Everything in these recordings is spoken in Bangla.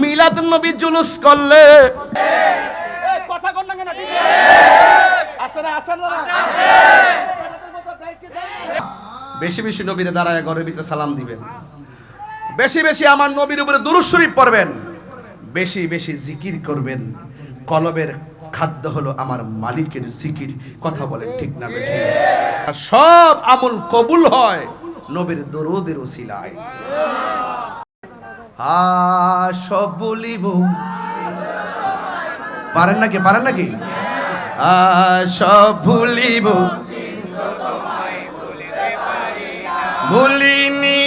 মিলাদ নবী জুলুস করলে। কথা কন না কেন ঠিক আছে? না আছে না। বেশি বেশি নবীরে দাঁড়ায় ঘরের ভিতরে সালাম দিবেন। বেশি বেশি আমার নবীর উপরে দুরূদ শরীফ পড়বেন। বেশি বেশি জিকির করবেন। কলবের খাদ্য হলো আমার মালিকের জিকির। কথা বলেন ঠিক না বেঠিক? আর সব আমল কবুল হয় নবীর দরুদের ওসিলায়। সব বলিব। পারেন নাকি? পারেন নাকি? সব ভুলিব। ভুলিনি।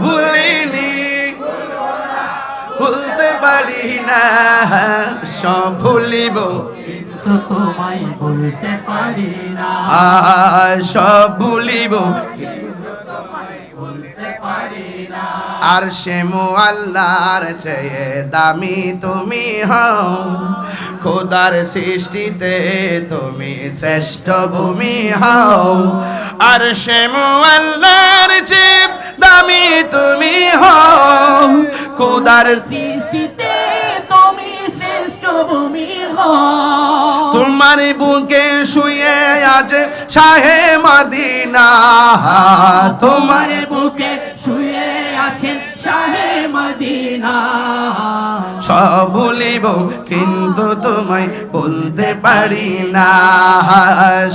ভুলিনি। ভুলতে পারি না। সব ভুলিব। তোমায় বলতে পারি না। সব ভুলিব। আর সে আল্লাহর চেয়ে দামি তুমি হও। খোদার সৃষ্টিতে তুমি শ্রেষ্ঠ ভূমি হও। আর সে আল্লাহর চেয়ে দামি তুমি হও। খোদার সৃষ্টিতে তুমি শ্রেষ্ঠ ভূমি তোমার বুকে শুয়ে আছে শাহে মদিনা। তোমার বুকে শুয়ে আছেন শাহে মদিনা। সব ভুলিব কিন্তু তোমায় বলতে পারি না।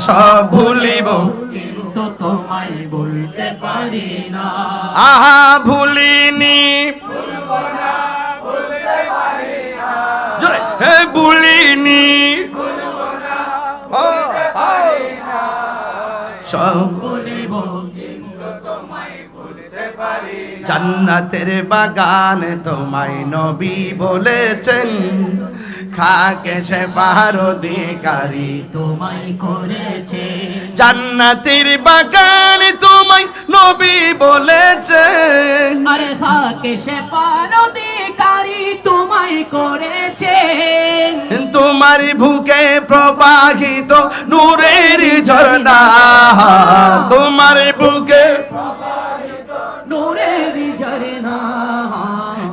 সব ভুলিব কিন্তু তোমায় বলতে পারি না। আহা ভুলিনি। ভুলিনি। জান্নাতের বাগান তোমায় নবী বলেছেন। খাকে সে অধিকারী তোমায় করেছে। জান্নাতের বাগান তোমায় নবী বলেছে আরে থাকে সে অধিকারী তোমায় করেছে। তোমার বুকে প্রবাহিত নূরের ঝর্ণা। তোমার বুকে নূরের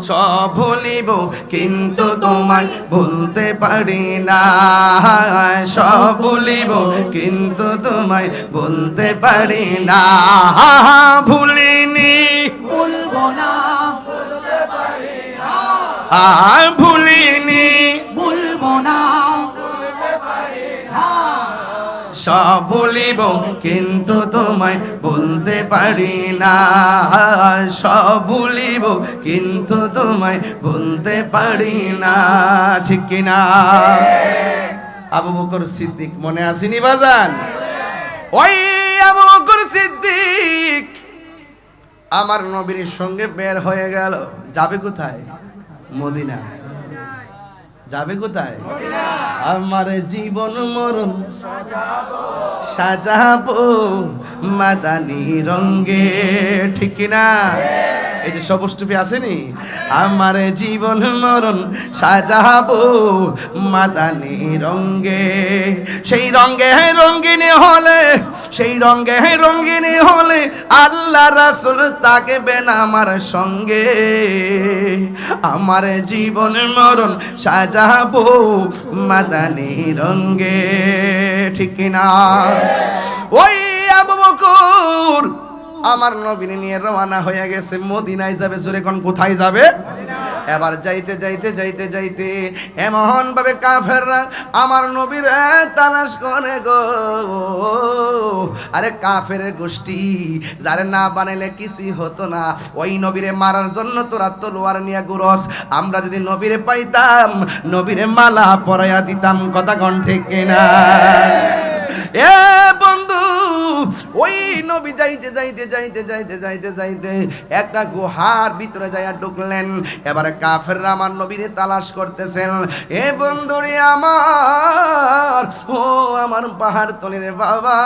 সব ভুলিব কিন্তু তোমার ভুলতে পারি না। সব ভুলিব কিন্তু তোমায় বলতে পারি না। ভুলিনি। ভুলব না। আর ভুলিনি। বলব সব ভুলিব কিন্তু তোমায় বলতে পারি না। সব ভুলিব কিন্তু তোমায় বলতে পারি না। ঠিক কিনা আবু বকর সিদ্দিক মনে আসেনি বাজান? ওই আবু বকর সিদ্দিক, আমার নবীর সঙ্গে বের হয়ে গেল। যাবে কোথায়? মদিনা যাবে কোথায়? আমার জীবন মরণ সাজাবো মাদানি রঙ্গে ঠিক না এই যে সবষ্টুপি আসেনি? আমার জীবন মরণ সাজাবো মাদানি রঙ্গে সেই রঙ্গে রঙ্গিনী হলে, সেই রঙ্গে রঙ্গিনী হলে আল্লাহ রাসুল তাকবেন আমার সঙ্গে। আমার জীবন মরণ সাজাবো মাদানি রঙ্গে ঠিক না ওই আবু বকর আমার নবীন নিয়ে রওনা হয়ে গেছে। মদিনায় যাবে, জোরে কোন কোথায় যাবে? এবার যাইতে যাইতে যাইতে যাইতে এমন ভাবে কাফেররা আমার নবীর তালাশ করে গো। আরে কাফের গোষ্ঠী, যারে না বানাইলে কিছুই হতো না। ওই নবীরে মারার জন্য তোরা তলোয়ার নিয়ে গুরস আমরা যদি নবীরে পাইতাম, নবীরে মালা পরাইয়া দিতাম, কথা কন ঠিক কিনা? এ ওই নবী যাইতে যাইতে যাইতে যাইতে যাইতে যাইতে একটা গুহার ভিতরে যাইয়া ঢুকলেন। এবারে কাফেররা আমার নবীরে তালাশ করতেছেন। এ বন্ধুরে আমার, ও আমার পাহাড় তলির বাবা।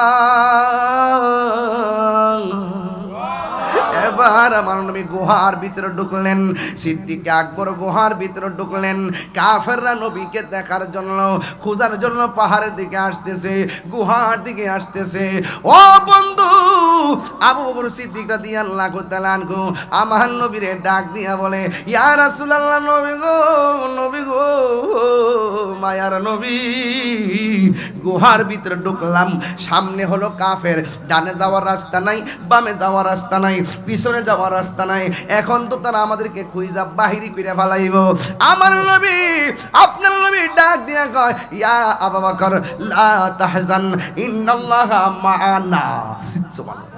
এবার আমার নবী গুহার ভিতরে ঢুকলেন, সিদ্দিক আকবর গুহার ভিতরে ঢুকলেন, কাফেররা নবীকে দেখার জন্য, খোঁজার জন্য পাহাড়ের দিকে আসতেছে, গুহার দিকে আসতেছে। ও বন্ধু আবু বকর সিদ্দিক রাদিয়াল্লাহু তাআলা আনহু আমার নবীরে ডাক দিয়া বলে, ইয়া রাসূলুল্লাহ, নবী গো নবী গো, মায়ার নবী, গুহার ভিতরে ঢুকলাম, সামনে হলো কাফের, ডানে যাওয়ার রাস্তা নাই, বামে যাওয়ার রাস্তা নাই, পিছনে যাওয়ার রাস্তা নাই, এখন তো তারা আমাদেরকে খুঁজা বাহিরি করে ফেলাইব। আমার নবী, আপনার নবী ডাক দিয়া কয়, ইয়া আবু বকর, লা তাহজান, ইন্নাল্লাহা মা'ানা সুবহানাল্লাহ।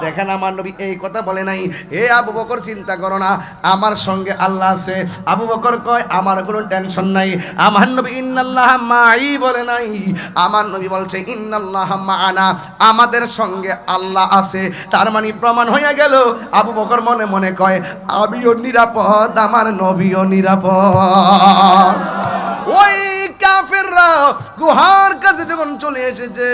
দেখেন আমার নবী এই কথা বলে নাই। হে আবু বকর, চিন্তা করো না। আমার সঙ্গে আল্লাহ আছে। আবু বকর কয়, আমার কোনো টেনশন নাই। আমার নবী ইন্নাল্লাহ মাই বলে নাই। আমার নবী বলছে, ইন্নাল্লাহ মাআনা আমাদের সঙ্গে আল্লাহ আছে। তার মানে প্রমাণ হয়ে গেল। আবু বকর মনে মনে কয়, আমিও নিরাপদ, আমার নবীও নিরাপদ। ওই কাফেররা গুহার কাছে যখন চলে এসেছে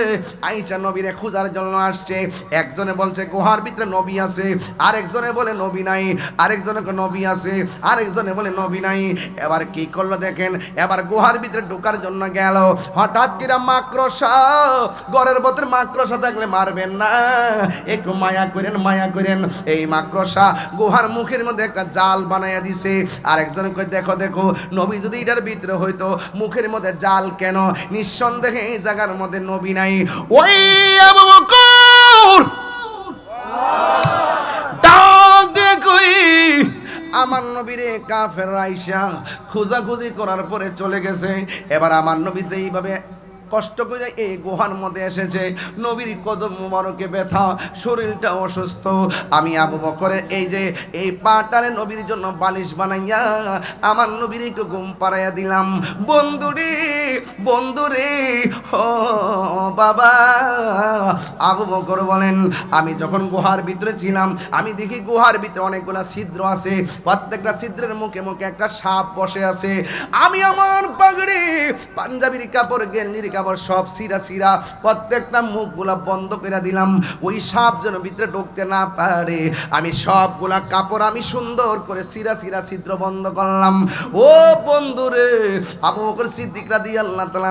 নবীরে খোঁজার জন্য আসছে। একজনে বলছে, গুহার ভিতরে নবী আছে। আরেকজনে বলে, নবী নাই। আরেকজনে নবী আছে। আরেকজনে বলে, নবী নাই। এবার কি করল দেখেন, এবার গুহার ভিতরে ঢোকার জন্য গেল। হঠাৎ কিরা মাকড়সা, ঘরের ভিতরে মাকড়সা থাকলে মারবেন না। একটু মায়া করেন মায়া করেন। এই মাকড়সা গুহার মুখের মধ্যে একটা জাল বানাইয়া দিছে। আরেকজন কই দেখো দেখো, নবী যদি এটার ভিতরে হইতো, মুখের মধ্যে জাল কেন? নিঃসন্দেহে এই জায়গার মধ্যে নবী নাই। ওই আবু বকর। রে আমার নবীরে কাফের আইসা খোঁজাখুঁজি করার পরে চলে গেছে। এবার আমার নবী যেইভাবে কষ্ট করে এই গুহার মধ্যে এসেছে। নবীর কদম মুবারকে ব্যথা, শরীরটা অসুস্থ। আমি আবু বকরের এই যে, এই পাটারে নবীর জন্য বালিশ বানাইয়া আমার নবীর একটু ঘুম পাড়াইয়া দিলাম। বন্ধুরে বন্ধুরে ও বাবা। আবু বকর বলেন, আমি যখন গুহার ভিতরে ছিলাম, আমি দেখি গুহার ভিতরে অনেকগুলা ছিদ্র আছে। প্রত্যেকটা ছিদ্রের মুখে মুখে একটা সাপ বসে আছে। আমি আমার পাগড়ি পাঞ্জাবির কাপড়, গেঞ্জির কাপড় সব সিরা সিরা প্রত্যেকটা মুখগুলা বন্ধ করে দিলাম। ওই সাপ যেন ভিতরে ঢুকতে না পারে। আমি সবগুলা কাপড় আমি সুন্দর করে সিরা সিরা ছিদ্র বন্ধ করলাম। ও বন্ধুরে, আবু বকর সিদ্দিক রাদিয়াল্লাহু তাআলা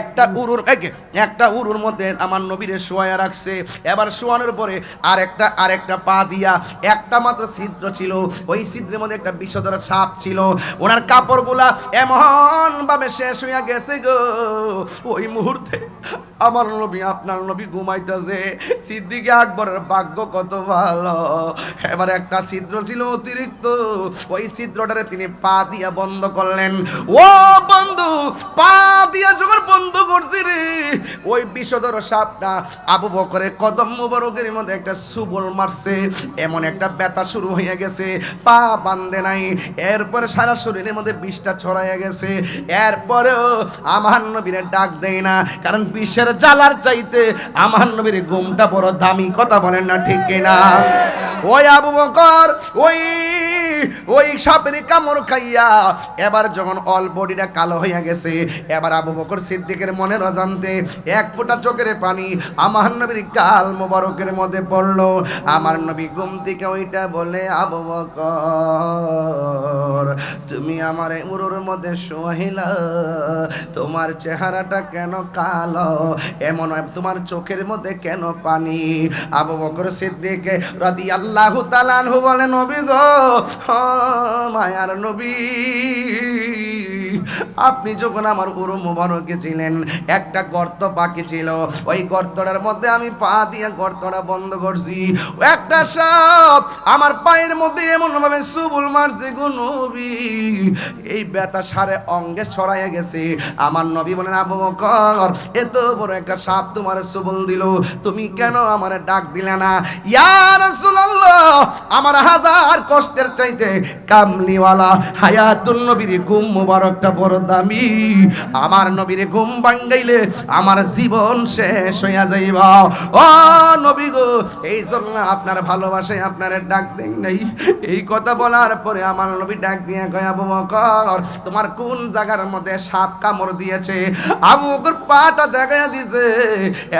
একটা উরুর একে একটা উরুর মধ্যে আমার নবীরে শোয়া রাখছে। এবার শোয়ানোর পরে আর আরেকটা আরেকটা পা দিয়া একটা মাত্র ছিদ্র ছিল। ওই ছিদ্রের মধ্যে একটা বিষধর সাপ ছিল। ওনার কাপড়গুলা এমন ভাবে শেষ হইয়া গেছে গো। ওই মুহূর্তে আমার নবী, আপনার নবী ঘুমাইতেছে। সিদ্দিকে আকবরের ভাগ্য কত ভালো। এবার একটা ছিদ্র ছিল অতিরিক্ত। ওই ছিদ্রটারে তিনি পা দিয়া বন্ধ করলেন। ও বন্ধু, পা দিয়া যখন বন্ধ করছি রে, ওই বিষধর সাপটা আবু বকরের কদম মুবারকের মধ্যে একটা সুবল মারছে। এমন একটা ব্যথা শুরু হয়ে গেছে। পা বান্ধে নাই। এরপরে সারা শরীরের মধ্যে বিষটা ছড়াইয়া গেছে। এরপরেও আমার নবীরে ডাক দেয় না। কারণ বিষের জ্বালার চাইতে আমার নবীর ঘুমটা বড় দামি, কথা বলেন না ঠিক কিনা? ওই আবু বকর, ওই ওই সাপের কামড় খাইয়া, এবার যখন অল বডিটা কালো হইয়া গেছে, এবার আবু বকর সিদ্দিকের মনের অজান্তে এক ফোঁটা চোখের পানি আমার নবীর গাল মোবারকের মধ্যে পড়ল। আমার নবী ঘুম থেকে ওইটা বলে, আবু বকর, তুমি আমার উরুর মধ্যে শোহিলা, তোমার চেহারাটা কেন কালো? এমন তোমার চোখের মধ্যে কেন পানি? আবু বকর সিদ্দিক রাদি আল্লাহ তালানহু বলে, নবী গো মায়ার নবী। আপনি যখন আমার উরু মুবারকে ছিলেন, একটা গর্ত বাকি ছিল। ওই গর্তটার মধ্যে আমি পা দিয়ে গর্তটা বন্ধ করছি। একটা সাপ আমার পায়ের মধ্যে এমন ভাবে সুবুল মারছে, গো নবী। এই ব্যথা সারে অঙ্গে ছড়াইয়া গেছে। আমার নবী বলেন, আবু বকর, এত বড় একটা সাপ তোমার সুবল দিল। তুমি কেন আমার ডাক দিলে না? ইয়া রাসূলুল্লাহ, আমার হাজার কষ্টের চাইতে কামলিওয়ালা হায়াতুন নবীর ঘুম মুবারকটা বড় দামি। আমার নবীর ঘুম ভাঙ্গাইলে আমার জীবন শেষ হইয়া যাইব। ও নবী গো, এই জন্য আপনার ভালোবাসায় আপনার ডাক দেই নাই। এই কথা বলার পরে আমার নবী ডাক দিয়ে কয় বকর, তোমার কোন জায়গার মধ্যে সাপ কামড় দিয়েছে? আবু বকর পাটা দেখা দিছে।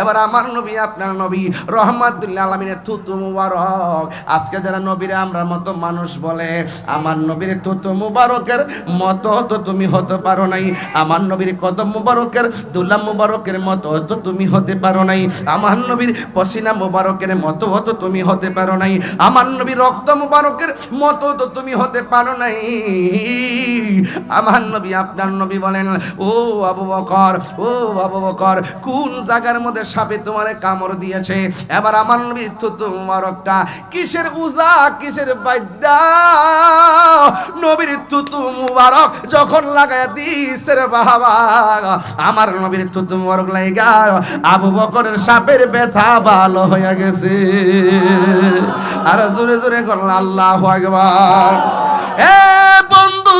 এবার আমার নবী, আপনার নবী রহমাতুল্লাহ আলমিনের থুতু মুবারক। আজকে যারা নবীরে আমরা মতো মানুষ বলে, আমার নবীর থুতু মুবারকের মতো তো তুমি হতে হতে পারো নাই। আমার নবীর কদম মুবারকের দুলা মুবারকের মতো তো তুমি হতে পারো নাই। আমার নবীর পসিনা মুবারকের মতো তো তুমি হতে পারো নাই। আমার নবীর রক্ত মুবারকের মতো তো তুমি হতে পারো নাই। আমার নবী, আপনার নবী বলেন, ও আবু বকর, ও আবু বকর, কোন জায়গার মধ্যে সাপে তোমারে কামড় দিয়েছে? এবার আমার নবী, থুতু মুবারকটা কিসের উজা, কিসের বাদ্যা? নবীর তুতু মুবারক যখন লাগায় দিছে রে বাবা। আমার নবীর তুতু মুবারক লাইগা। আবু বকরের সাপের ব্যথা ভালো হয়ে গেছে। আর জোরে জোরে করল আল্লাহ আকবার। এ বন্ধু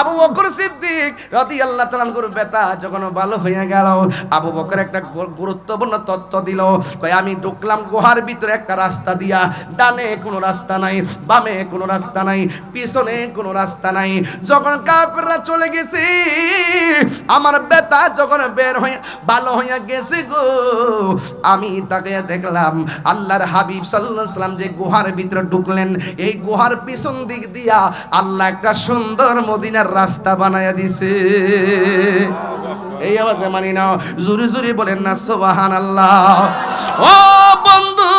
আবু বকর সিদ্দিক রাদিয়াল্লাহু তাআলা আনহুর ব্যথা যখন ভালো হয়ে গেল, আবু বকর একটা গুরুত্বপূর্ণ তথ্য দিল কই আমি ঢুকলাম গুহার ভিতরে একটা রাস্তা দিয়া, ডানে কোনো রাস্তা নাই, বামে কোনো রাস্তা নাই, পিছনে কোনো রাস্তা নাই। যখন কাফেররা চলে গেছে, আমার ব্যথা যখন বের হয়ে ভালো হয়ে গেছে গো, আমি তাকে দেখলাম, আল্লাহর হাবিব সাল্লাম যে গুহার ভিতরে ঢুকলেন, এই গুহার পিছন দিক দিয়া আল্লাহ একটা সুন্দর মদিনার রাস্তা বানায়া দিছে। এই আওয়াজে মানি নাও জুরি জুরি বলেন না সুবাহান আল্লাহ ও বন্ধু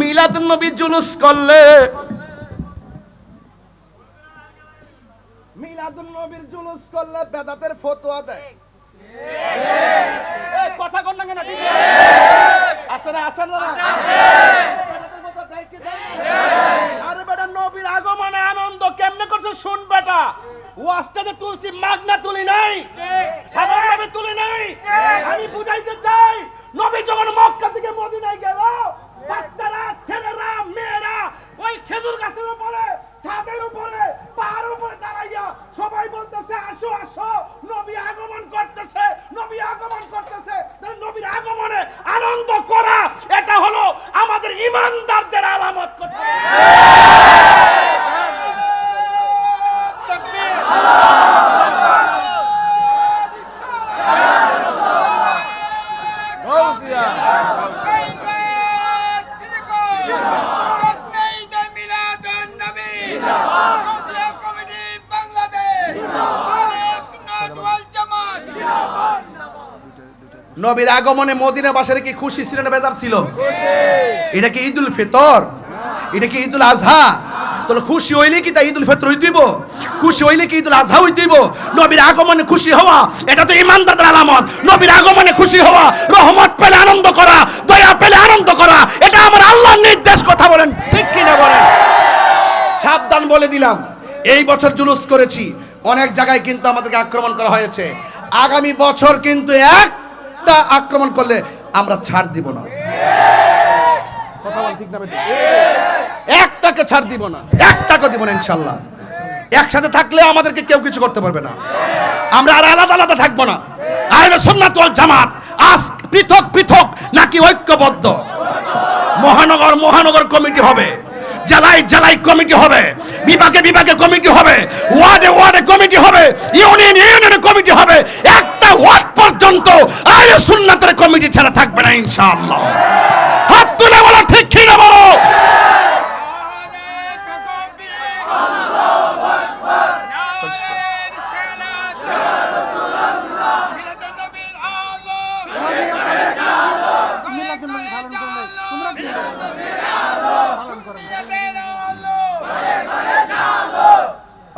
মিলাদ নবী জুলুস করলে। মিলাদুন নবীর জুলুস করলে বেদাতের ফতোয়া দেয়। এই কথা না কেন আছে? না আছে করছে শুন বেটা ওয়াজটা যে তুলছি মাগনা তুলি নাই সাধারণভাবে তুলি নাই। আমি বুঝাইতে চাই নবী যখন মক্কা থেকে মদিনায় গেল বাচ্চারা ছেলেরা মেয়েরা ওই খেজুর গাছের উপরে ছাদের উপরে পাহাড়ের উপরে দাঁড়াইয়া সবাই বলতেছে আসো আসো নবী আগমন করতেছে নবী আগমন করতেছে তাই নবীর আগমনে আনন্দ করা এটা হলো আমাদের ইমানদারদের আলামত কথা নবীর আগমনে মদিনা বাসার কি খুশি ছিলেন বেজার ছিল? এটা কি ঈদুল ফিতর? এটা কি ঈদুল আজহা? তাহলে খুশি হইলে কি তা ঈদুল ফিতর হইতেইব খুশি হইলে কি ঈদুল আজহা হইতেইব? নবীর আগমনে খুশি হওয়া এটা তো ইমানদারদের আলামত। নবীর আগমনে খুশি হওয়া রহমত পেলে আনন্দ করা দয়া পেলে আনন্দ করা এটা আমার আল্লাহর নির্দেশ কথা বলেন। ঠিক কি না বলেন? সাবধান বলে দিলাম। এই বছর জুলুস করেছি। অনেক জায়গায় কিন্তু আমাদেরকে আক্রমণ করা হয়েছে। আগামী বছর কিন্তু একটা আক্রমণ করলে আমরা ছাড় দিব না। কথা বল ঠিক না বেটা। একটাকে ছাড় দিব না। একটাকে দিব না ইনশাল্লাহ। একসাথে থাকলে আমাদেরকে কেউ কিছু করতে পারবে না। আমরা আর আলাদা আলাদা থাকব না। আহলে সুন্নাত ওয়াল জামাত, আজ পৃথক পৃথক নাকি ঐক্যবদ্ধ? মহানগর মহানগর কমিটি হবে, জেলায় জেলায় কমিটি হবে, বিভাগে বিভাগে কমিটি হবে, ওয়ার্ডে ওয়ার্ডে কমিটি হবে, ইউনিয়ন ইউনিয়নে কমিটি হবে। একটা ওয়ার্ড পর্যন্ত আহলে সুন্নাতের কমিটি ছাড়া থাকবে না ইনশাআল্লাহ হাত তুলে বলো ঠিক কি না বলো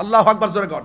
আল্লাহ আকবর জোরে কর।